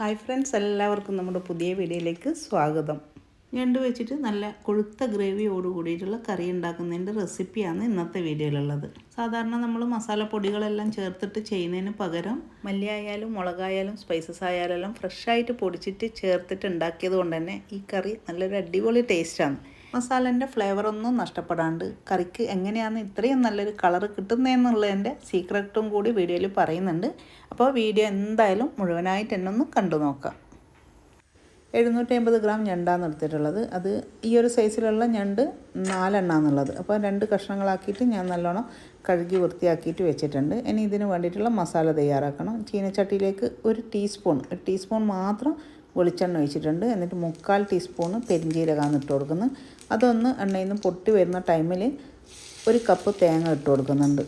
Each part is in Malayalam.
ഹായ് ഫ്രണ്ട്സ് എല്ലാവർക്കും നമ്മുടെ പുതിയ വീഡിയോയിലേക്ക് സ്വാഗതം. ഞണ്ട് വെച്ചിട്ട് നല്ല കൊഴുത്ത ഗ്രേവിയോട് കൂടിയിട്ടുള്ള കറി ഉണ്ടാക്കുന്നതിന്റെ റെസിപ്പിയാണ് ഇന്നത്തെ വീഡിയോയിലുള്ളത്. സാധാരണ നമ്മൾ മസാലപ്പൊടികളെല്ലാം ചേർത്തിട്ട് ചെയ്യുന്നതിന് പകരം മല്ലിയായാലും മുളകായാലും സ്പൈസസ് ആയാലും ഫ്രഷായിട്ട് പൊടിച്ചിട്ട് ചേർത്തിട്ട് ഉണ്ടാക്കിയത് കൊണ്ട് തന്നെ ഈ കറി നല്ലൊരു അടിപൊളി ടേസ്റ്റാണ് മസാലേന്റെ ഫ്ലേവറൊന്നും നഷ്ടപ്പെടാണ്ട്. കറിക്ക് എങ്ങനെയാണ് ഇത്രയും നല്ലൊരു കളർ കിട്ടുന്നതെന്നുള്ളതിന്റെ സീക്രട്ടും കൂടി വീഡിയോയിൽ പറയുന്നുണ്ട്. അപ്പോൾ വീഡിയോ എന്തായാലും മുഴുവനായിട്ട് എന്നെ ഒന്ന് കണ്ടു നോക്കാം. എഴുന്നൂറ്റി അമ്പത് ഗ്രാം ഞണ്ടാണ് എടുത്തിട്ടുള്ളത്. അത് ഈ ഒരു സൈസിലുള്ള ഞണ്ട് നാലെണ്ണാന്നുള്ളത്. അപ്പോൾ രണ്ട് കഷ്ണങ്ങളാക്കിയിട്ട് ഞാൻ നല്ലോണം കഴുകി വൃത്തിയാക്കിയിട്ട് വെച്ചിട്ടുണ്ട്. ഇനി ഇതിന് വേണ്ടിയിട്ടുള്ള മസാല തയ്യാറാക്കണം. ചീനച്ചട്ടിയിലേക്ക് ഒരു ടീസ്പൂൺ ഒരു ടീസ്പൂൺ മാത്രം വെളിച്ചെണ്ണ ഒഴിച്ചിട്ടുണ്ട്. എന്നിട്ട് മുക്കാൽ ടീസ്പൂണ് പെരിഞ്ചീരകമാണ് ഇട്ട് കൊടുക്കുന്നത്. അതൊന്ന് എണ്ണയിൽ നിന്ന് പൊട്ടി വരുന്ന ടൈമിൽ ഒരു കപ്പ് തേങ്ങ ഇട്ട് കൊടുക്കുന്നുണ്ട്.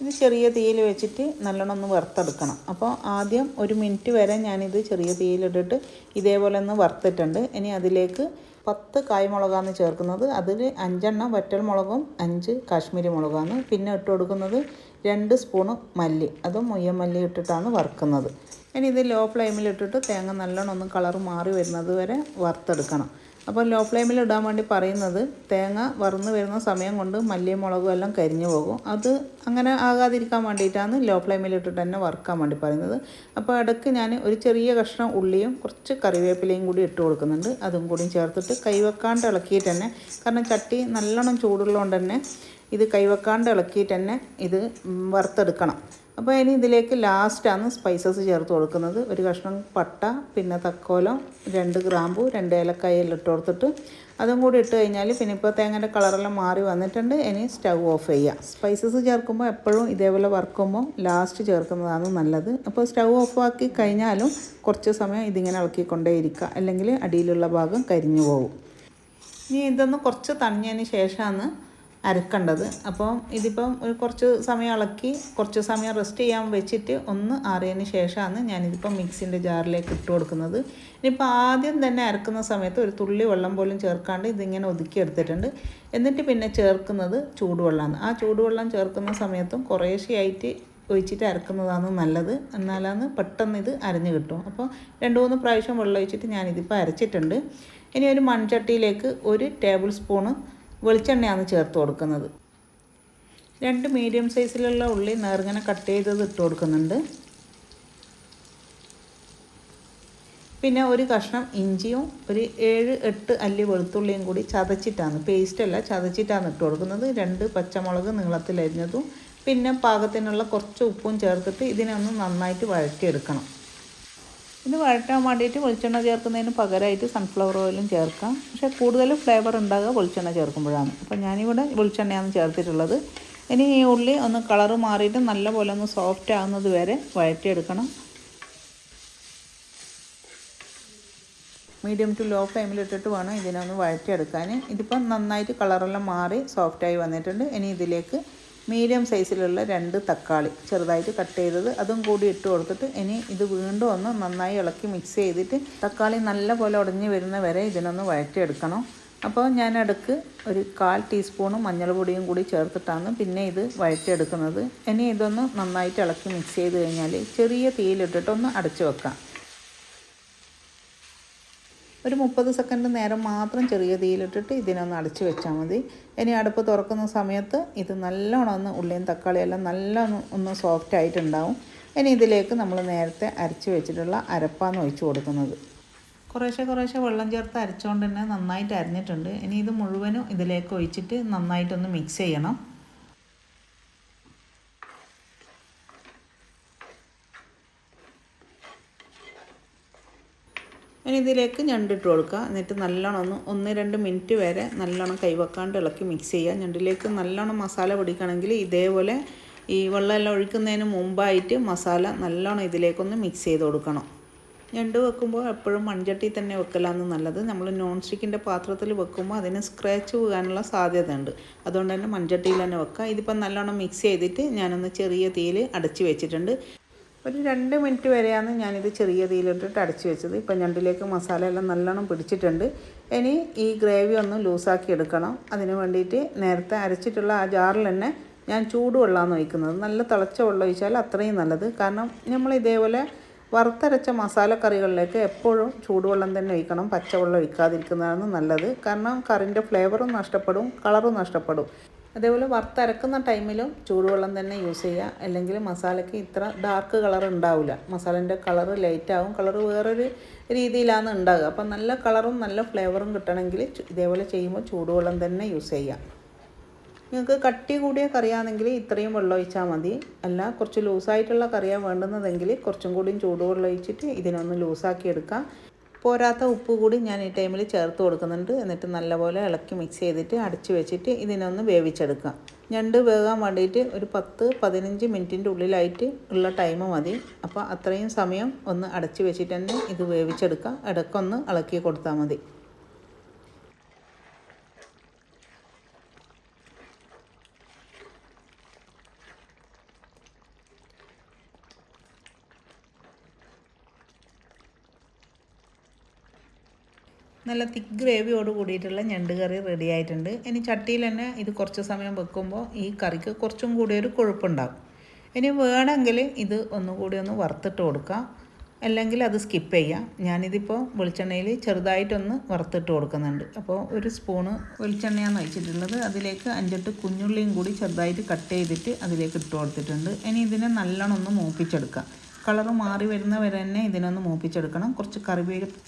ഇത് ചെറിയ തീയിൽ വെച്ചിട്ട് നല്ലോണം ഒന്ന് വറുത്തെടുക്കണം. അപ്പോൾ ആദ്യം ഒരു മിനിറ്റ് വരെ ഞാനിത് ചെറിയ തീയിലിട്ടിട്ട് ഇതേപോലെ ഒന്ന് വറുത്തിട്ടുണ്ട്. ഇനി അതിലേക്ക് പത്ത് കായ്മുളകാണ് ചേർക്കുന്നത്. അതിൽ അഞ്ചെണ്ണം വറ്റൽ മുളകും അഞ്ച് കാശ്മീരി മുളകാന്ന് പിന്നെ ഇട്ട് കൊടുക്കുന്നത് രണ്ട് സ്പൂണ് മല്ലി. അതും മുയ്യമല്ലി ഇട്ടിട്ടാണ് വറുക്കുന്നത്. ഇനി ഇത് ലോ ഫ്ലെയിമിൽ ഇട്ടിട്ട് തേങ്ങ നല്ലോണം ഒന്ന് കളർ മാറി വരുന്നത് വരെ വറുത്തെടുക്കണം. അപ്പോൾ ലോ ഫ്ലെയിമിൽ ഇടാൻ വേണ്ടി പറയുന്നത് തേങ്ങ വറന്ന് വരുന്ന സമയം കൊണ്ട് മല്ലിയും മുളകും എല്ലാം കരിഞ്ഞു പോകും. അത് അങ്ങനെ ആകാതിരിക്കാൻ വേണ്ടിയിട്ടാണ് ലോ ഫ്ലെയിമിൽ ഇട്ടിട്ട് തന്നെ വറുക്കാൻ വേണ്ടി പറയുന്നത്. അപ്പോൾ ഇടയ്ക്ക് ഞാൻ ഒരു ചെറിയ കഷ്ണം ഉള്ളിയും കുറച്ച് കറിവേപ്പിലയും കൂടി ഇട്ട് കൊടുക്കുന്നുണ്ട്. അതും കൂടി ചേർത്തിട്ട് കൈവെക്കാണ്ട് ഇളക്കിയിട്ട് തന്നെ കാരണം ചട്ടി നല്ലോണം ചൂടുള്ളതുകൊണ്ട് തന്നെ ഇത് കൈവെക്കാണ്ട് ഇളക്കിയിട്ട് തന്നെ ഇത് വറുത്തെടുക്കണം. അപ്പോൾ ഇനി ഇതിലേക്ക് ലാസ്റ്റാണ് സ്പൈസസ് ചേർത്ത് കൊടുക്കുന്നത്. ഒരു കഷ്ണം പട്ട പിന്നെ തക്കോലം രണ്ട് ഗ്രാമ്പു രണ്ട് ഏലക്കായെല്ലാം ഇട്ട് കൊടുത്തിട്ട് അതും കൂടി ഇട്ട് കഴിഞ്ഞാൽ പിന്നെ ഇപ്പോൾ തേങ്ങയുടെ കളറെല്ലാം മാറി വന്നിട്ടുണ്ട്. ഇനി സ്റ്റൗ ഓഫ് ചെയ്യുക. സ്പൈസസ് ചേർക്കുമ്പോൾ എപ്പോഴും ഇതേപോലെ വറുക്കുമ്പോൾ ലാസ്റ്റ് ചേർക്കുന്നതാണ് നല്ലത്. അപ്പോൾ സ്റ്റൗ ഓഫ് ആക്കി കഴിഞ്ഞാലും കുറച്ച് സമയം ഇതിങ്ങനെ ഇളക്കിക്കൊണ്ടേയിരിക്കുക. അല്ലെങ്കിൽ അടിയിലുള്ള ഭാഗം കരിഞ്ഞു പോകും. ഇനി ഇതൊന്ന് കുറച്ച് തണിഞ്ഞതിന് ശേഷമാണ് അരക്കേണ്ടത്. അപ്പോൾ ഇതിപ്പം ഒരു കുറച്ച് സമയം ഇളക്കി കുറച്ച് സമയം റെസ്റ്റ് ചെയ്യാൻ വെച്ചിട്ട് ഒന്ന് ആറിയതിന് ശേഷമാണ് ഞാനിതിപ്പോൾ മിക്സിന്റെ ജാറിലേക്ക് ഇട്ട് കൊടുക്കുന്നത്. ഇനിയിപ്പോൾ ആദ്യം തന്നെ അരക്കുന്ന സമയത്ത് ഒരു തുള്ളി വെള്ളം പോലും ചേർക്കാണ്ട് ഇതിങ്ങനെ ഒതുക്കി എടുത്തിട്ടുണ്ട്. എന്നിട്ട് പിന്നെ ചേർക്കുന്നത് ചൂടുവെള്ളമാണ്. ആ ചൂടുവെള്ളം ചേർക്കുന്ന സമയത്തും കുറേശ്ശെയായിട്ട് ഒഴിച്ചിട്ട് അരക്കുന്നതാണ് നല്ലത്. എന്നാലാണ് പെട്ടെന്ന് ഇത് അരഞ്ഞു കിട്ടും. അപ്പോൾ രണ്ട് മൂന്ന് പ്രാവശ്യം വെള്ളം ഒഴിച്ചിട്ട് ഞാനിതിപ്പോൾ അരച്ചിട്ടുണ്ട്. ഇനി ഒരു മൺചട്ടിയിലേക്ക് ഒരു ടേബിൾ സ്പൂണ് വെളിച്ചെണ്ണയാണ് ചേർത്ത് കൊടുക്കുന്നത്. രണ്ട് മീഡിയം സൈസിലുള്ള ഉള്ളി നേർങ്ങനെ കട്ട് ചെയ്തത് ഇട്ട് കൊടുക്കുന്നുണ്ട്. പിന്നെ ഒരു കഷ്ണം ഇഞ്ചിയും ഒരു ഏഴ് എട്ട് അല്ലി വെളുത്തുള്ളിയും കൂടി ചതച്ചിട്ടാണ് പേസ്റ്റല്ല ചതച്ചിട്ടാണ് ഇട്ട് കൊടുക്കുന്നത്. രണ്ട് പച്ചമുളക് നീളത്തിലരിഞ്ഞതും പിന്നെ പാകത്തിനുള്ള കുറച്ച് ഉപ്പും ചേർത്തിട്ട് ഇതിനെ ഒന്ന് നന്നായിട്ട് വഴറ്റിയെടുക്കണം. ഇത് വഴറ്റാൻ വേണ്ടിയിട്ട് വെളിച്ചെണ്ണ ചേർക്കുന്നതിന് പകരമായിട്ട് സൺഫ്ലവർ ഓയിലും ചേർക്കാം. പക്ഷേ കൂടുതൽ ഫ്ലേവർ ഉണ്ടാകുക വെളിച്ചെണ്ണ ചേർക്കുമ്പോഴാണ്. അപ്പോൾ ഞാനിവിടെ വെളിച്ചെണ്ണയാണ് ചേർത്തിട്ടുള്ളത്. ഇനി ഈ ഉള്ളി ഒന്ന് കളറ് മാറിയിട്ട് നല്ലപോലെ ഒന്ന് സോഫ്റ്റ് ആകുന്നത് വരെ വഴറ്റിയെടുക്കണം. മീഡിയം ടു ലോ ഫ്ലെയിമിൽ ഇട്ടിട്ട് വേണം ഇതിനൊന്ന് വഴറ്റിയെടുക്കാൻ. ഇതിപ്പം നന്നായിട്ട് കളറെല്ലാം മാറി സോഫ്റ്റായി വന്നിട്ടുണ്ട്. ഇനി ഇതിലേക്ക് മീഡിയം സൈസിലുള്ള രണ്ട് തക്കാളി ചെറുതായിട്ട് കട്ട് ചെയ്തത്. അതും കൂടി ഇട്ട് കൊടുത്തിട്ട് ഇനി ഇത് വീണ്ടും ഒന്ന് നന്നായി ഇളക്കി മിക്സ് ചെയ്തിട്ട് തക്കാളി നല്ലപോലെ ഉടഞ്ഞ് വരുന്ന വരെ ഇതിനൊന്ന് വഴറ്റിയെടുക്കണം. അപ്പോൾ ഞാൻ അടുക്ക് ഒരു കാൽ ടീസ്പൂണും മഞ്ഞൾപ്പൊടിയും കൂടി ചേർത്തിട്ടാണ് പിന്നെ ഇത് വഴറ്റിയെടുക്കുന്നത്. ഇനി ഇതൊന്ന് നന്നായിട്ട് ഇളക്കി മിക്സ് ചെയ്ത് കഴിഞ്ഞാൽ ചെറിയ തീയിലിട്ടിട്ടൊന്ന് അടച്ചു വെക്കാം. ഒരു മുപ്പത് സെക്കൻഡ് നേരം മാത്രം ചെറിയ തീയിലിട്ടിട്ട് ഇതിനൊന്ന് അടച്ചു വെച്ചാൽ മതി. ഇനി അടുപ്പ് തുറക്കുന്ന സമയത്ത് ഇത് നല്ലോണം ഒന്ന് ഉള്ളിയും തക്കാളിയെല്ലാം നല്ലോണം ഒന്ന് സോഫ്റ്റ് ആയിട്ടുണ്ടാവും. ഇനി ഇതിലേക്ക് നമ്മൾ നേരത്തെ അരച്ച് വെച്ചിട്ടുള്ള അരപ്പാന്ന് ഒഴിച്ചു കൊടുക്കുന്നത്. കുറേശ്ശെ കുറേശ്ശെ വെള്ളം ചേർത്ത് അരച്ചുകൊണ്ട് തന്നെ നന്നായിട്ട് അരിഞ്ഞിട്ടുണ്ട്. ഇനി ഇത് മുഴുവനും ഇതിലേക്ക് ഒഴിച്ചിട്ട് നന്നായിട്ടൊന്ന് മിക്സ് ചെയ്യണം. ഇനി ഇതിലേക്ക് ഞണ്ടിട്ട് കൊടുക്കുക എന്നിട്ട് നല്ലോണം ഒന്ന് ഒന്ന് രണ്ട് മിനിറ്റ് വരെ നല്ലോണം കൈവെക്കാണ്ട് ഇളക്കി മിക്സ് ചെയ്യുക. ഞണ്ടിലേക്ക് നല്ലോണം മസാല പിടിക്കണമെങ്കിൽ ഇതേപോലെ ഈ വെള്ളമെല്ലാം ഒഴിക്കുന്നതിന് മുമ്പായിട്ട് മസാല നല്ലോണം ഇതിലേക്കൊന്ന് മിക്സ് ചെയ്ത് കൊടുക്കണം. ഞണ്ട് വെക്കുമ്പോൾ എപ്പോഴും മൺചട്ടി തന്നെ വെക്കലാന്ന് നല്ലത്. നമ്മൾ നോൺ സ്റ്റിക്കിന്റെ പാത്രത്തിൽ വെക്കുമ്പോൾ അതിന് സ്ക്രാച്ച് പോകാനുള്ള സാധ്യത ഉണ്ട് അതുകൊണ്ട് തന്നെ മൺചട്ടിയിൽ തന്നെ വെക്കുക ഇതിപ്പം നല്ലോണം മിക്സ് ചെയ്തിട്ട് ഞാനൊന്ന് ചെറിയ തീയിൽ അടച്ച് വെച്ചിട്ടുണ്ട്. ഒരു രണ്ട് മിനിറ്റ് വരെയാണ് ഞാനിത് ചെറിയ തീയിലിട്ടിട്ട് അടച്ചു വെച്ചത്. ഇപ്പം ഞണ്ടിലേക്ക് മസാല എല്ലാം നല്ലോണം പിടിച്ചിട്ടുണ്ട്. ഇനി ഈ ഗ്രേവി ഒന്ന് ലൂസാക്കി എടുക്കണം. അതിന് വേണ്ടിയിട്ട് നേരത്തെ അരച്ചിട്ടുള്ള ആ ജാറിൽ തന്നെ ഞാൻ ചൂടുവെള്ളമാണ് ഒഴിക്കുന്നത്. നല്ല തിളച്ച വെള്ളം ഒഴിച്ചാൽ അത്രയും നല്ലത്. കാരണം നമ്മൾ ഇതേപോലെ വറുത്തരച്ച മസാലക്കറികളിലേക്ക് എപ്പോഴും ചൂടുവെള്ളം തന്നെ ഒഴിക്കണം. പച്ചവെള്ളം ഒഴിക്കാതിരിക്കുന്നതാണ് നല്ലത്. കാരണം കറിന്റെ ഫ്ലേവറും നഷ്ടപ്പെടും കളറും നഷ്ടപ്പെടും. അതേപോലെ വറുത്തരക്കുന്ന ടൈമിലും ചൂടുവെള്ളം തന്നെ യൂസ് ചെയ്യുക. അല്ലെങ്കിൽ മസാലയ്ക്ക് ഇത്ര ഡാർക്ക് കളർ ഉണ്ടാവില്ല മസാലേന്റെ കളറ് ലൈറ്റാവും കളറ് വേറൊരു രീതിയിലാണ് ഉണ്ടാകുക അപ്പം നല്ല കളറും നല്ല ഫ്ലേവറും കിട്ടണമെങ്കിൽ ഇതേപോലെ ചെയ്യുമ്പോൾ ചൂടുവെള്ളം തന്നെ യൂസ് ചെയ്യാം നിങ്ങൾക്ക് കട്ടി കൂടിയ കറിയാണെങ്കിൽ ഇത്രയും വെള്ളം ഒഴിച്ചാൽ മതി. അല്ല കുറച്ച് ലൂസായിട്ടുള്ള കറിയാണ് വേണ്ടുന്നതെങ്കിൽ കുറച്ചും കൂടിയും ചൂടുവെള്ളം ഒഴിച്ചിട്ട് ഇതിനൊന്ന് ലൂസാക്കി എടുക്കാം പോരാത്ത ഉപ്പ് കൂടി ഞാൻ ഈ ടൈമിൽ ചേർത്ത് കൊടുക്കുന്നുണ്ട്. എന്നിട്ട് നല്ലപോലെ ഇളക്കി മിക്സ് ചെയ്തിട്ട് അടച്ച് വെച്ചിട്ട് ഇതിനൊന്ന് വേവിച്ചെടുക്കാം. ഞണ്ട് വേകാൻ വേണ്ടിയിട്ട് ഒരു പത്ത് പതിനഞ്ച് മിനിറ്റിന്റെ ഉള്ളിലായിട്ട് ഉള്ള ടൈം മതി. അപ്പോൾ അത്രയും സമയം ഒന്ന് അടച്ച് വെച്ചിട്ട് തന്നെ ഇത് വേവിച്ചെടുക്കാം. ഇടയ്ക്കൊന്ന് ഇളക്കി കൊടുത്താൽ മതി. നല്ല തിക്ക് ഗ്രേവിയോട് കൂടിയിട്ടുള്ള ഞണ്ട് കറി റെഡി ആയിട്ടുണ്ട്. ഇനി ചട്ടിയിൽ തന്നെ ഇത് കുറച്ച് സമയം വെക്കുമ്പോൾ ഈ കറിക്ക് കുറച്ചും കൂടി ഒരു കൊഴുപ്പുണ്ടാകും ഇനി വേണമെങ്കിൽ ഇത് ഒന്നുകൂടി ഒന്ന് വറുത്തിട്ട് കൊടുക്കാം അല്ലെങ്കിൽ അത് സ്കിപ്പ് ചെയ്യാം. ഞാനിതിപ്പോൾ വെളിച്ചെണ്ണയിൽ ചെറുതായിട്ടൊന്ന് വറുത്തിട്ട് കൊടുക്കുന്നുണ്ട്. അപ്പോൾ ഒരു സ്പൂണ് വെളിച്ചെണ്ണയാണ് വെച്ചിട്ടുള്ളത് അതിലേക്ക് അഞ്ചെട്ട് കുഞ്ഞുള്ളിയും കൂടി ചെറുതായിട്ട് കട്ട് ചെയ്തിട്ട് അതിലേക്ക് ഇട്ട് കൊടുത്തിട്ടുണ്ട്. ഇനി ഇതിനെ നല്ലോണം ഒന്ന് മൂപ്പിച്ചെടുക്കാം. കളറ് മാറി വരുന്ന വരെ തന്നെ ഇതിനൊന്ന് മൂപ്പിച്ചെടുക്കണം. കുറച്ച് കറിവേപ്പ്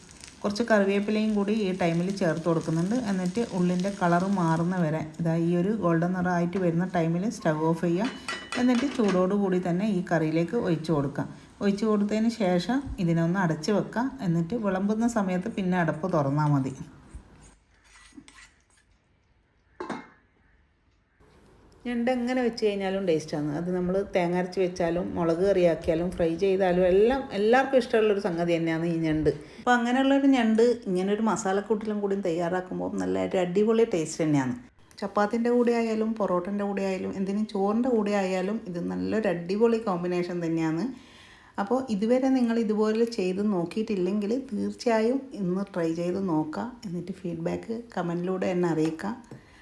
കുറച്ച് കറിവേപ്പിലയും കൂടി ഈ ടൈമിൽ ചേർത്ത് കൊടുക്കുന്നുണ്ട്. എന്നിട്ട് ഉള്ളിന്റെ കളർ മാറുന്ന വരെ. ഇതാ ഈ ഒരു ഗോൾഡൻ നിറമായിട്ട് വരുന്ന ടൈമിൽ സ്റ്റവ് ഓഫ് ചെയ്യുക എന്നിട്ട് ചൂടോടുകൂടി തന്നെ ഈ കറിയിലേക്ക് ഒഴിച്ച് കൊടുക്കാം. ഒഴിച്ച് കൊടുത്തതിന് ശേഷം ഇതിനൊന്ന് അടച്ച് വെക്കാം. എന്നിട്ട് വിളമ്പുന്ന സമയത്ത് പിന്നെ അടപ്പ് തുറന്നാൽ മതി. ഞണ്ട് എങ്ങനെ വെച്ച് കഴിഞ്ഞാലും ടേസ്റ്റാണ്. അത് നമ്മൾ തേങ്ങ അരച്ച് വെച്ചാലും മുളക് കറിയാക്കിയാലും ഫ്രൈ ചെയ്താലും എല്ലാം എല്ലാവർക്കും ഇഷ്ടമുള്ളൊരു സംഗതി തന്നെയാണ് ഈ ഞണ്ട്. അപ്പോൾ അങ്ങനെയുള്ളൊരു ഞണ്ട് ഇങ്ങനെ ഒരു മസാലക്കൂട്ടിലും കൂടി തയ്യാറാക്കുമ്പോൾ നല്ല ഒരു അടിപൊളി ടേസ്റ്റ് തന്നെയാണ്. ചപ്പാത്തിന്റെ കൂടെ ആയാലും പൊറോട്ടന്റെ കൂടെ ആയാലും എന്തിനും ചോറിന്റെ കൂടെ ആയാലും ഇത് നല്ലൊരു അടിപൊളി കോമ്പിനേഷൻ തന്നെയാണ്. അപ്പോൾ ഇതുവരെ നിങ്ങൾ ഇതുപോലെ ചെയ്ത് നോക്കിയിട്ടില്ലെങ്കിൽ തീർച്ചയായും ഇന്ന് ട്രൈ ചെയ്ത് നോക്കുക. എന്നിട്ട് ഫീഡ്ബാക്ക് കമന്റിലൂടെ എന്നെ അറിയിക്കാം